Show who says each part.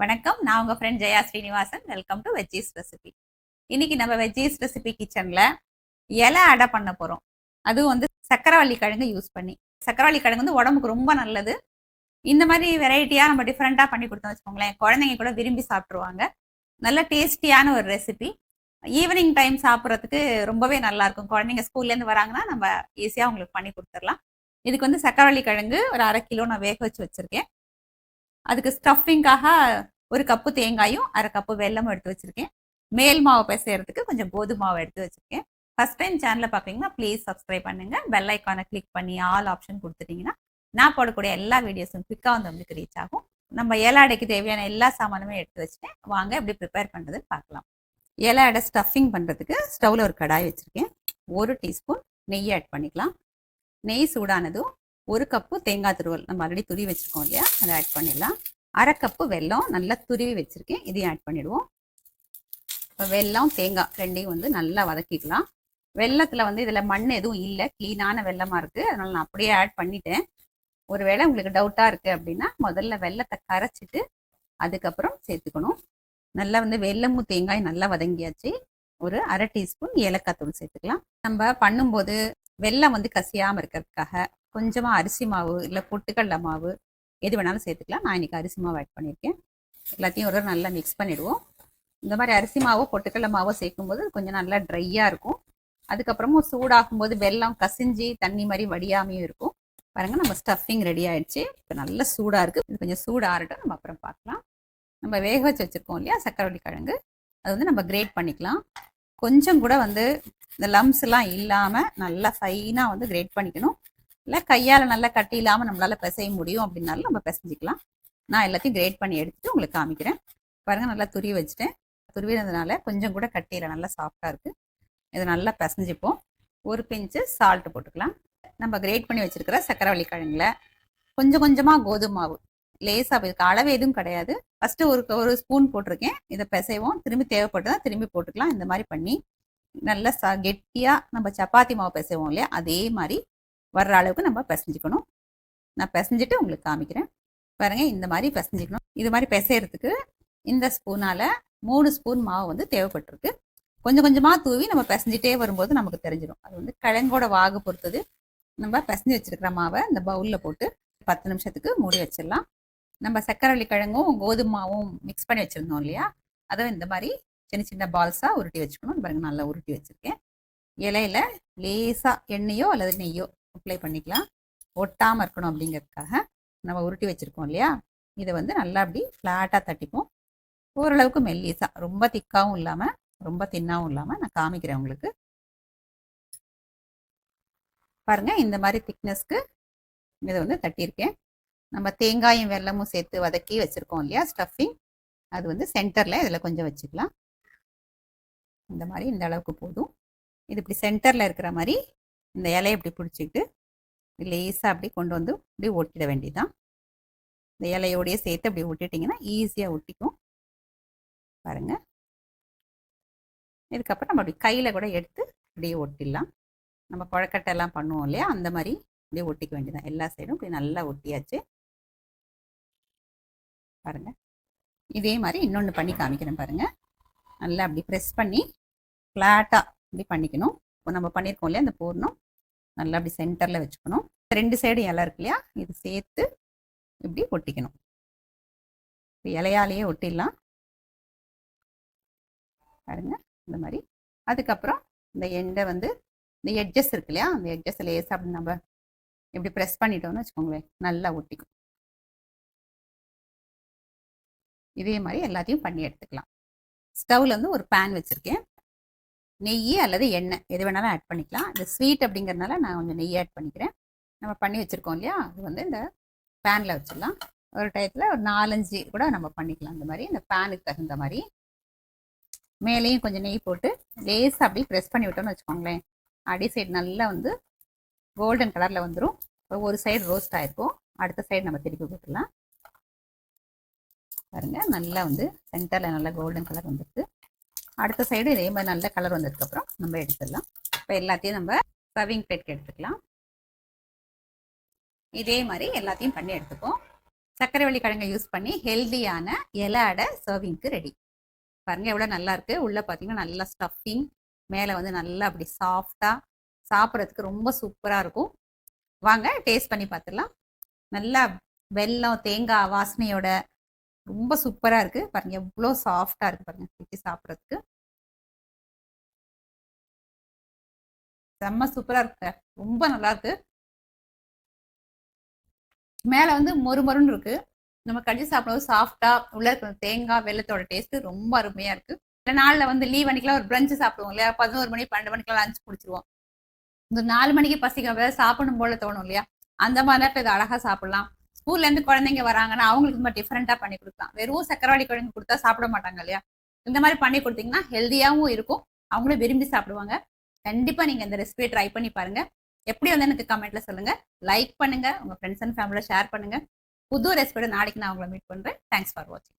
Speaker 1: வணக்கம். நான் உங்கள் friend Jaya Srinivasan. Welcome to veggies recipe இன்னைக்கு நம்ம வெஜ்ஜீஸ் ரெசிபி கிச்சனில் இலை அடை பண்ண போகிறோம் அதுவும் வந்து சக்கரவள்ளி கிழங்கு யூஸ் பண்ணி. சக்கரவள்ளி கிழங்கு வந்து உடம்புக்கு ரொம்ப நல்லது. இந்த மாதிரி வெரைட்டியாக நம்ம டிஃப்ரெண்ட்டாக பண்ணி கொடுத்தோம் வச்சுக்கோங்களேன். குழந்தைங்க கூட விரும்பி சாப்பிட்ருவாங்க நல்ல டேஸ்டியான ஒரு ரெசிபி ஈவினிங் டைம் சாப்பிட்றதுக்கு ரொம்பவே நல்லாயிருக்கும் குழந்தைங்க ஸ்கூல்லேருந்து வராங்கன்னா நம்ம ஈஸியாக அவங்களுக்கு பண்ணி கொடுத்துடலாம். இதுக்கு வந்து சக்கரவள்ளி கிழங்கு ஒரு அரை கிலோ நான் வேக வச்சு வச்சுருக்கேன். அதுக்கு ஸ்டஃபிங்காக ஒரு கப்பு தேங்காயும் அரை கப்பு வெல்லமும் எடுத்து வச்சுருக்கேன். மேல் மாவு பிசைகிறதுக்கு கொஞ்சம் கோதுமை மாவு எடுத்து வச்சுருக்கேன். ஃபர்ஸ்ட் டைம் சேனலை பார்க்குறீங்கன்னா ப்ளீஸ் சப்ஸ்கிரைப் பண்ணுங்க. பெல் ஐக்கானை கிளிக் பண்ணி ஆல் ஆப்ஷன் கொடுத்துட்டீங்கன்னா நான் போடக்கூடிய எல்லா வீடியோஸும் குவிக்காக வந்து உங்களுக்கு ரீச் ஆகும். நம்ம ஏலாடைக்கு தேவையான எல்லா சாமானுமே எடுத்து வச்சுட்டேன் வாங்க எப்படி ப்ரிப்பேர் பண்ணுறதுன்னு பார்க்கலாம் ஏலாடை ஸ்டஃபிங் பண்ணுறதுக்கு ஸ்டவ்வில் ஒரு கடாய் வச்சுருக்கேன். ஒரு டீஸ்பூன் நெய் ஆட் பண்ணிக்கலாம். நெய் சூடானதும் ஒரு கப்பு தேங்காய் துருவல் நம்ம ஆல்ரெடி துருவி வச்சுருக்கோம் இல்லையா? அதை ஆட் பண்ணிடலாம். அரை கப்பு வெல்லம் நல்லா துருவி வச்சுருக்கேன். இதையும் ஆட் பண்ணிவிடுவோம் இப்போ வெல்லம் தேங்காய் ரெண்டையும் வந்து நல்லா வதக்கிக்கலாம். வெள்ளத்தில் வந்து இதில் மண் எதுவும் இல்லை. க்ளீனான வெள்ளமாக இருக்குது அதனால் நான் அப்படியே ஆட் பண்ணிட்டேன். ஒருவேளை உங்களுக்கு டவுட்டாக இருக்குது அப்படின்னா முதல்ல வெள்ளத்தை கரைச்சிட்டு அதுக்கப்புறம் சேர்த்துக்கணும். நல்லா வந்து வெல்லமும் தேங்காய் நல்லா வதங்கியாச்சு. ஒரு அரை டீஸ்பூன் ஏலக்காய் தூள் சேர்த்துக்கலாம். நம்ம பண்ணும்போது வெல்லம் வந்து கசியாமல் இருக்கிறதுக்காக கொஞ்சமாக அரிசி மாவு இல்லை பொட்டுக்கடலை மாவு எது வேணாலும் சேர்த்துக்கலாம். நான் இன்றைக்கி அரிசி மாவு ஆட் பண்ணியிருக்கேன். எல்லாத்தையும் ஒரு நல்லா மிக்ஸ் பண்ணிவிடுவோம் இந்த மாதிரி அரிசி மாவோ பொட்டுக்கடலை மாவோ சேர்க்கும்போது கொஞ்சம் நல்லா ட்ரையாக இருக்கும். அதுக்கப்புறமும் சூடாகும்போது வெள்ளம் வெல்லம் கசிஞ்சு தண்ணி மாதிரி வடியாமையும் இருக்கும். பாருங்க நம்ம ஸ்டஃபிங் ரெடி ஆயிடுச்சு. இப்போ நல்லா சூடாக இருக்குது இது கொஞ்சம் சூடாகட்டும் நம்ம அப்புறம் பார்க்கலாம். நம்ம வேக வச்சு வச்சுருக்கோம் இல்லையா சக்கரவள்ளி கிழங்கு. அது வந்து நம்ம கிரேட் பண்ணிக்கலாம். கொஞ்சம் கூட வந்து இந்த லம்ஸ்லாம் இல்லாமல் நல்லா ஃபைனாக வந்து கிரேட் பண்ணிக்கணும். இல்லை கையால் நல்லா கட்டி இல்லாமல் நம்மளால் பிசைய முடியும் அப்படின்னாலும் நம்ம பிசைஞ்சிக்கலாம். நான் எல்லாத்தையும் கிரேட் பண்ணி எடுத்துட்டு உங்களுக்கு காமிக்கிறேன். பாருங்கள் நல்லா துருவி வச்சுட்டேன். துருவினதுனால கொஞ்சம் கூட கட்டியில் நல்லா சாஃப்டாக இருக்குது இதை நல்லா பிசைஞ்சிப்போம். ஒரு பிஞ்சு சால்ட் போட்டுக்கலாம். நம்ம கிரேட் பண்ணி வச்சுருக்கிற சக்கரவள்ளி கிழங்குல கொஞ்சம் கொஞ்சமாக கோதுமை மாவு. லேசாக இதுக்கு அளவு எதுவும் கிடையாது. ஃபஸ்ட்டு ஒரு ஒரு ஸ்பூன் போட்டிருக்கேன். இதை பிசைவோம். திரும்பி தேவைப்பட்டதா திரும்பி போட்டுக்கலாம். இந்த மாதிரி பண்ணி நல்லா ச கெட்டியாக நம்ம சப்பாத்தி மாவு பிசைவோம் இல்லையா? அதே மாதிரி வர்ற அளவுக்கு நம்ம பிசைஞ்சிக்கணும். நான் பிசைஞ்சிட்டு உங்களுக்கு காமிக்கிறேன். பாருங்கள் இந்த மாதிரி பிசைஞ்சிக்கணும். இது மாதிரி பிசையறதுக்கு இந்த ஸ்பூனால் மூணு ஸ்பூன் மாவு வந்து தேவைப்பட்டிருக்கு. கொஞ்சம் கொஞ்சமாக தூவி நம்ம பிசைஞ்சிட்டே வரும்போது நமக்கு தெரிஞ்சிடும். அது வந்து கிழங்கோட வாகு பொறுத்தது. நம்ம பிசைஞ்சு வச்சிருக்கிற மாவை இந்த பவுலில் போட்டு பத்து நிமிஷத்துக்கு மூடி வச்சிடலாம். நம்ம சக்கரவள்ளி கிழங்கும் கோதுமை மாவும் மிக்ஸ் பண்ணி வச்சுருந்தோம் இல்லையா? அதை இந்த மாதிரி சின்ன சின்ன பால்ஸாக உருட்டி வச்சுக்கணும். பாருங்கள் நல்லா உருட்டி வச்சுருக்கேன். இலையில லேசாக எண்ணெயோ அல்லது நெய்யோ அப்ளை பண்ணிக்கலாம். ஒட்டாமல் இருக்கணும் அப்படிங்கிறதுக்காக நம்ம உருட்டி வச்சுருக்கோம் இல்லையா? இதை வந்து நல்லா அப்படி ஃப்ளாட்டாக தட்டிப்போம். ஓரளவுக்கு மெல்லிஸாக ரொம்ப திக்காகவும் இல்லாமல் ரொம்ப தின்னாகவும் இல்லாமல் நான் காமிக்கிறேன் உங்களுக்கு. பாருங்கள் இந்த மாதிரி திக்னஸ்க்கு இதை வந்து தட்டியிருக்கேன். நம்ம தேங்காயும் வெல்லமும் சேர்த்து வதக்கி வச்சுருக்கோம் இல்லையா ஸ்டஃபிங் அது வந்து சென்டரில் இதில் கொஞ்சம் வச்சுக்கலாம். இந்த மாதிரி இந்த அளவுக்கு போதும். இது இப்படி சென்டரில் இருக்கிற மாதிரி இந்த இலையை இப்படி பிடிச்சிக்கிட்டு லேஸாக அப்படி கொண்டு வந்து இப்படி ஒட்டிட வேண்டியதுதான். இந்த இலையோடையே சேர்த்து அப்படி ஒட்டிட்டிங்கன்னா ஈஸியாக ஒட்டிக்கும். பாருங்க. இதுக்கப்புறம் நம்ம அப்படி கையில் கூட எடுத்து அப்படியே ஒட்டிடலாம். நம்ம குழக்கட்டை எல்லாம் பண்ணுவோம் இல்லையா? அந்த மாதிரி அப்படியே ஒட்டிக்க வேண்டியதான் எல்லா சைடும் இப்படி நல்லா ஒட்டியாச்சு. பாருங்கள் இதே மாதிரி இன்னொன்று பண்ணி காமிக்கிறேன் பாருங்கள் நல்லா அப்படி ப்ரெஸ் பண்ணி ஃப்ளாட்டாக இப்படி பண்ணிக்கணும். இப்போ நம்ம பண்ணியிருக்கோம் இல்லையா? அந்த பூர்ணம். நல்லா அப்படி சென்டரில் வச்சுக்கணும். ரெண்டு சைடு இலை இருக்கு இல்லையா? இது சேர்த்து இப்படி ஒட்டிக்கணும். இப்போ இலையாலேயே ஒட்டிடலாம். பாருங்க இந்த மாதிரி. அதுக்கப்புறம் இந்த எண்டை வந்து இந்த எட்ஜஸ் இருக்கு இல்லையா? அந்த எட்ஜஸ் லேசாக அப்படி நம்ம இப்படி ப்ரெஸ் பண்ணிட்டோம்னு வச்சுக்கோங்களேன் நல்லா ஒட்டிக்கும். இதே மாதிரி எல்லாத்தையும் பண்ணி எடுத்துக்கலாம். ஸ்டவ்ல வந்து ஒரு பேன் வச்சுருக்கேன். நெய் அல்லது எண்ணெய் எது வேணாலும் ஆட் பண்ணிக்கலாம். இந்த ஸ்வீட் அப்படிங்கிறதுனால நான் கொஞ்சம் நெய் ஆட் பண்ணிக்கிறேன். நம்ம பண்ணி வச்சுருக்கோம் இல்லையா? அது வந்து இந்த பேனில் வச்சிடலாம். ஒரு டயத்தில் ஒரு நாலஞ்சு கூட நம்ம பண்ணிக்கலாம். இந்த மாதிரி இந்த பேனுக்கு தகுந்த மாதிரி. மேலேயும் கொஞ்சம் நெய் போட்டு லேசாக அப்படியே ப்ரெஸ் பண்ணி விட்டோம்னு வச்சுக்கோங்களேன். அடி சைடு நல்லா வந்து கோல்டன் கலரில் வந்துடும் ஒரு சைடு ரோஸ்ட் ஆகிருக்கும் அடுத்த சைடு நம்ம திருப்பி போட்டுடலாம். பாருங்கள் நல்லா வந்து சென்டரில் நல்லா கோல்டன் கலர் வந்துருக்கு. அடுத்த சைடு இதே மாதிரி நல்ல கலர் வந்ததுக்கப்புறம் நம்ம எடுத்துடலாம். இப்போ எல்லாத்தையும் நம்ம சர்விங் பிளேட்க்கு எடுத்துக்கலாம். இதே மாதிரி எல்லாத்தையும் பண்ணி எடுத்துப்போம் சர்க்கரை வள்ளி கிழங்கை யூஸ் பண்ணி ஹெல்தியான இலை அடை சர்விங்க்கு ரெடி பாருங்கள் எவ்வளோ நல்லா இருக்குது உள்ளே பார்த்தீங்கன்னா நல்லா ஸ்டஃபிங் மேலே வந்து நல்லா அப்படி சாஃப்டாக சாப்பிட்றதுக்கு ரொம்ப சூப்பராக இருக்கும். வாங்க டேஸ்ட் பண்ணி பார்த்துடலாம் நல்லா வெல்லம் தேங்காய் வாசனையோட ரொம்ப சூப்பராக இருக்கு. பாருங்க எவ்வளோ சாஃப்டாக இருக்கு பாருங்க சுற்றி சாப்பிட்றதுக்கு. செம்ம சூப்பராக இருக்கு. ரொம்ப நல்லா இருக்கு. மேலே வந்து மொறு மொறுன்னு இருக்கு. நம்ம கடிச்சு சாப்பிடும்போது சாஃப்டா உள்ள இருக்கிற தேங்காய் வெள்ளத்தோட டேஸ்ட் ரொம்ப அருமையா இருக்கு. சில நாளில் வந்து லீவ் அன்னைக்கெல்லாம் ஒரு பிரஞ்சு சாப்பிடுவோம் இல்லையா? பதினோரு மணி பன்னெண்டு மணிக்கெல்லாம் லஞ்ச் பிடிச்சிருவோம் இந்த நாலு மணிக்கு பசிக்க சாப்பிடணும் போல தோணும் இல்லையா? அந்த மாதிரி நேரத்தில் இதை அழகா சாப்பிடலாம். ஸ்கூல்ல இருந்து குழந்தைங்க வராங்கன்னா அவங்களுக்கு நம்ம டிஃப்ரெண்டா பண்ணி கொடுக்கலாம். வெறும் சக்கரவாடி குழந்தைங்க கொடுத்தா சாப்பிட மாட்டாங்க இல்லையா? இந்த மாதிரி பண்ணி கொடுத்தீங்கன்னா ஹெல்த்தியாகவும் இருக்கும். அவங்களும் விரும்பி சாப்பிடுவாங்க. கண்டிப்பா நீங்க இந்த ரெசிபியை ட்ரை பண்ணி பாருங்க. எப்படி வந்து எனக்கு கமெண்ட்ல சொல்லுங்க. லைக் பண்ணுங்க. உங்க ஃப்ரெண்ட்ஸ் அண்ட் ஃபேமிலியில ஷேர் பண்ணுங்க. புது ரெசிபியோட நாளைக்கு நான் உங்களை மீட் பண்றேன். தேங்க்ஸ் ஃபார் வாட்சிங்